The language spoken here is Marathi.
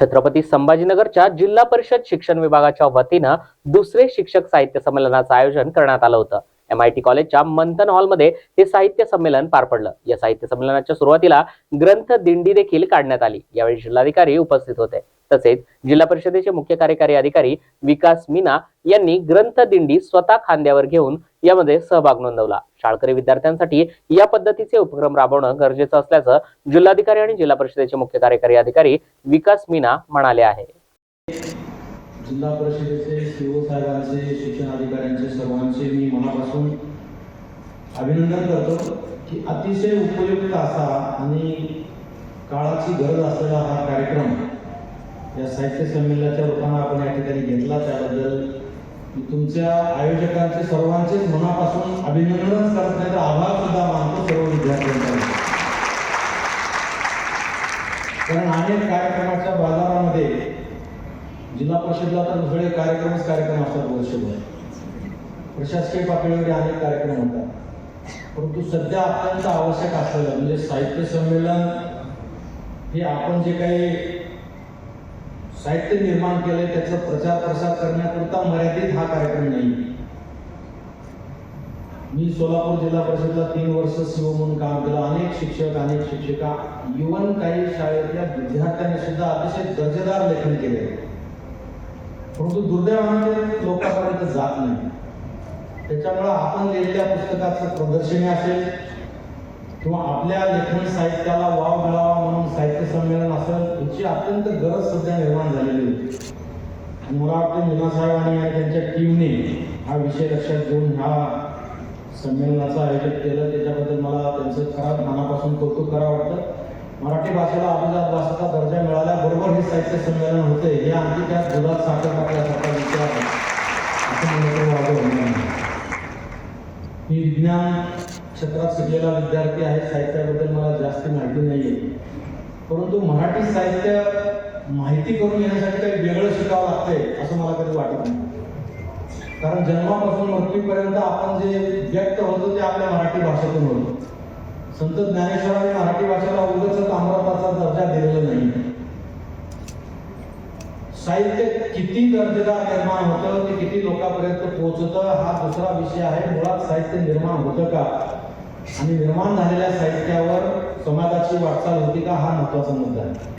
छत्रपती संभाजीनगरच्या जिल्हा परिषद शिक्षण विभागाच्या वतीनं दुसरे शिक्षक साहित्य संमेलनाचं आयोजन करण्यात आलं होतं. एम आय टी कॉलेजच्या मंथन हॉलमध्ये हे साहित्य संमेलन पार पडलं. या साहित्य संमेलनाच्या सुरुवातीला ग्रंथ दिंडी देखील काढण्यात आली. यावेळी जिल्हाधिकारी उपस्थित होते. तसेच जिल्हा परिषदेचे मुख्य कार्यकारी अधिकारी विकास मीना यांनी ग्रंथ दिंडी स्वतः खांद्यावर घेऊन यामध्ये सहभाग नोंदवला. शाळकरी विद्यार्थ्यांसाठी या पद्धतीचे उपक्रम राबवणं गरजेचं असल्याचं जिल्हाधिकारी आणि जिल्हा परिषदेचे मुख्य कार्यकारी अधिकारी विकास मीना म्हणाले आहे. जिल्हा परिषदेचे सीओ साहेबांचे शिक्षण अधिकाऱ्यांचे सर्वांचे मी मनापासून अभिनंदन करतो की अतिशय उपयुक्त असा आणि काळाची गरज असलेला हा कार्यक्रम या साहित्य संमेलनाच्या रूपानं आपण या ठिकाणी घेतला. त्याबद्दल मी तुमच्या आयोजकांचे सर्वांचेच मनापासून अभिनंदनच करण्याचा आभार सुद्धा मानतो सर्व विद्यार्थ्यांचा. कारण अनेक कार्यक्रमाच्या बाजारामध्ये जिल्हा परिषदला तर सगळे कार्यक्रमच कार्यक्रम असतात वर्षभर. प्रशासकीय पातळीवर अनेक कार्यक्रम होतात. परंतु सध्या अत्यंत आवश्यक असलेलं म्हणजे साहित्य संमेलन हे आपण जे काही साहित्य निर्माण केलंय त्याचा प्रचार प्रसार करण्यापुरता मर्यादित हा कार्यक्रम नाही. मी सोलापूर जिल्हा परिषदला तीन वर्ष सीओ म्हणून काम केलं. अनेक शिक्षक अनेक शिक्षिका इवन काही शाळेतल्या विद्यार्थ्यांनी सुद्धा अतिशय दर्जेदार लेखन केले परंतु दुर्दैवाने ते लोकांपर्यंत जात नाही. त्याच्यामुळं आपण लिहिलेल्या पुस्तकाचं प्रदर्शनी असेल किंवा आपल्या लेखन साहित्याला वाव मिळावा म्हणून साहित्य संमेलन असेल याची अत्यंत गरज सध्या निर्माण झालेली होती. आणि मला वाटतं मीना साहेबांनी आणि त्यांच्या टीमने हा विषय लक्षात घेऊन ह्या संमेलनाचं आयोजन केलं. त्याच्याबद्दल मला त्यांचं खराब मनापासून कौतुक करावं वाटतं. मराठी भाषेला अभिजात भाषेचा दर्जा मिळाल्याबरोबर हे साहित्य संमेलन होते हे आणखी त्या दुधात साखर टाकल्यासारखा विचार आहे. असं मी विज्ञान क्षेत्रात शिकलेला विद्यार्थी आहे साहित्याबद्दल मला जास्त माहिती नाही आहे परंतु मराठी साहित्य माहिती करून घेण्यासाठी काही वेगळं शिकावं लागतंय असं मला कधी वाटत नाही. कारण जन्मापासून मृत्यूपर्यंत आपण जे व्यक्त होतो ते आपल्या मराठी भाषेतून होतो. संत ज्ञानेश्वरांनी मराठी भाषेला उगच अमृताचा दर्जा दिलेला नाही. साहित्य किती दर्जेदार निर्माण होतं ते किती लोकांपर्यंत पोहोचतं हा दुसरा विषय आहे. मुळात साहित्य निर्माण होतं का? आणि निर्माण झालेल्या साहित्यावर समाजाची वाटचाल होती का? हा महत्त्वाचा मुद्दा आहे.